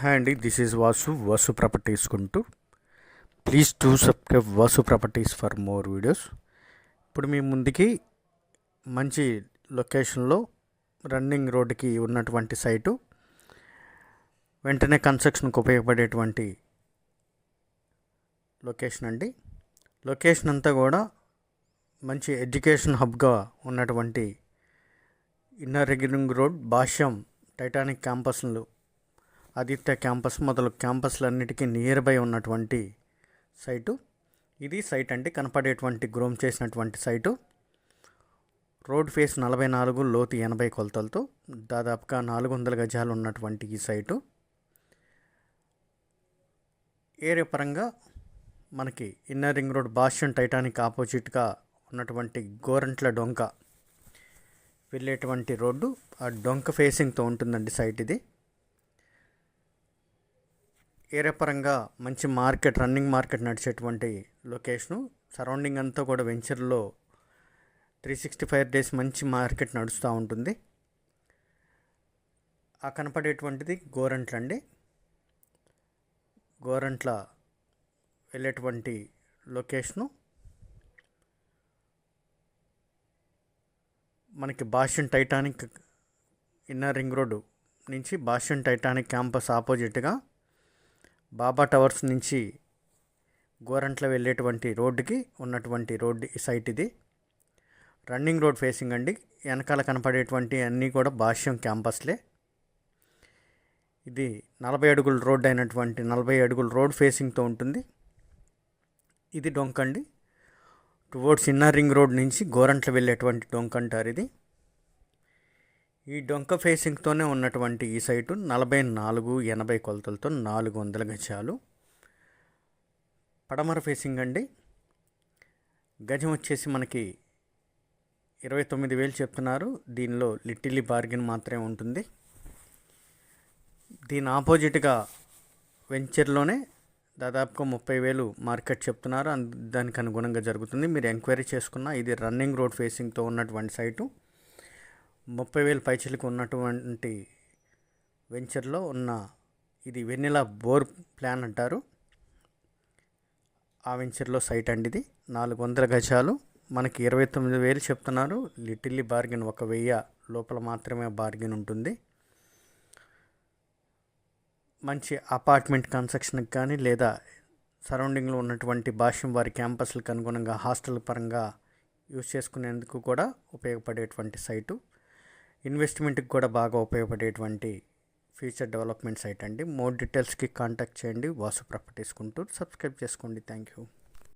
Hi అండి this is Vasu Vasu properties Guntur please to subscribe Vasu properties for more videos ఇప్పుడు మీ ముందుకి మంచి లొకేషన్లో రన్నింగ్ రోడ్డుకి ఉన్నటువంటి సైటు వెంటనే కన్స్ట్రక్షన్కి ఉపయోగపడేటువంటి లొకేషన్ అండి. లొకేషన్ అంతా కూడా మంచి ఎడ్యుకేషన్ హబ్గా ఉన్నటువంటి inner ring road Bhashyam Titanic క్యాంపస్లు Aditya campus మొదలు క్యాంపస్లన్నిటికీ నియర్ బై ఉన్నటువంటి సైటు. ఇది సైట్ అంటే కనపడేటువంటి గ్రోమ్ చేసినటువంటి సైటు. రోడ్ ఫేస్ నలభై నాలుగు లోతు ఎనభై కొలతలతో దాదాపుగా నాలుగు వందల గజాలు ఉన్నటువంటి ఈ సైటు. ఏరియా పరంగా మనకి inner ring road Boston Titanic ఆపోజిట్గా ఉన్నటువంటి గోరంట్ల డొంక వెళ్ళేటువంటి రోడ్డు. ఆ డొంక ఫేసింగ్తో ఉంటుందండి సైట్ ఇది. ఏరియా పరంగా మంచి మార్కెట్ రన్నింగ్ మార్కెట్ నడిచేటువంటి లొకేషను సరౌండింగ్ అంతా కూడా వెంచర్లో త్రీ సిక్స్టీ ఫైవ్ డేస్ మంచి మార్కెట్ నడుస్తూ ఉంటుంది. ఆ కనపడేటువంటిది గోరంట్ల అండి. గోరంట్ల వెళ్ళేటువంటి లొకేషను. మనకి Bhashyam Titanic inner ring road నుంచి భాష్యం టైటానిక్ క్యాంపస్ ఆపోజిట్గా బాబా టవర్స్ నుంచి గోరంట్ల వెళ్ళేటువంటి రోడ్డుకి ఉన్నటువంటి రోడ్డు సైట్ ఇది. రన్నింగ్ రోడ్ ఫేసింగ్ అండి. వెనకాల కనపడేటువంటి అన్నీ కూడా భాష్యం క్యాంపస్లే. ఇది నలభై అడుగుల రోడ్ అయినటువంటి నలభై అడుగుల రోడ్ ఫేసింగ్తో ఉంటుంది. ఇది డొంక్ అండి టువర్డ్స్ ఇన్నర్ రింగ్ రోడ్ నుంచి గోరంట్ల వెళ్ళేటువంటి డొంక్ అంటారు ఇది. ఈ డొంక ఫేసింగ్తోనే ఉన్నటువంటి ఈ సైటు నలభై నాలుగు ఎనభై కొలతలతో నాలుగు వందల గజాలు. పడమర ఫేసింగ్ అండి. గజం వచ్చేసి మనకి ఇరవై తొమ్మిది వేలు చెప్తున్నారు. దీనిలో లిటిల్లీ బార్గెన్ మాత్రమే ఉంటుంది. దీని ఆపోజిట్గా వెంచర్లోనే దాదాపుగా ముప్పై వేలు మార్కెట్ చెప్తున్నారు. దానికి అనుగుణంగా జరుగుతుంది. మీరు ఎంక్వైరీ చేసుకున్న ఇది రన్నింగ్ రోడ్ ఫేసింగ్తో ఉన్నటువంటి సైటు. ముప్పై వేలు పైచలకు ఉన్నటువంటి వెంచర్లో ఉన్న ఇది వెన్నెల బోర్ ప్లాన్ అంటారు. ఆ వెంచర్లో సైట్ అండి ఇది. నాలుగు వందల గజాలు. మనకి ఇరవై తొమ్మిది వేలు చెప్తున్నారు. లిటిల్లీ బార్గెన్ ఒక వెయ్యి లోపల మాత్రమే బార్గెన్ ఉంటుంది. మంచి అపార్ట్మెంట్ కన్స్ట్రక్షన్కి కానీ లేదా సరౌండింగ్లో ఉన్నటువంటి భాష్యం వారి క్యాంపస్లకు అనుగుణంగా హాస్టల్ పరంగా యూజ్ చేసుకునేందుకు కూడా ఉపయోగపడేటువంటి సైటు. ఇన్వెస్ట్మెంట్కి కూడా బాగా ఉపయోగపడేటువంటి ఫ్యూచర్ డెవలప్మెంట్ సైట్ అండి. మోర్ డీటెయిల్స్కి కాంటాక్ట్ చేయండి. వాసు ప్రాపర్టీస్ గుంటూరు. సబ్స్క్రైబ్ చేసుకోండి. Thank you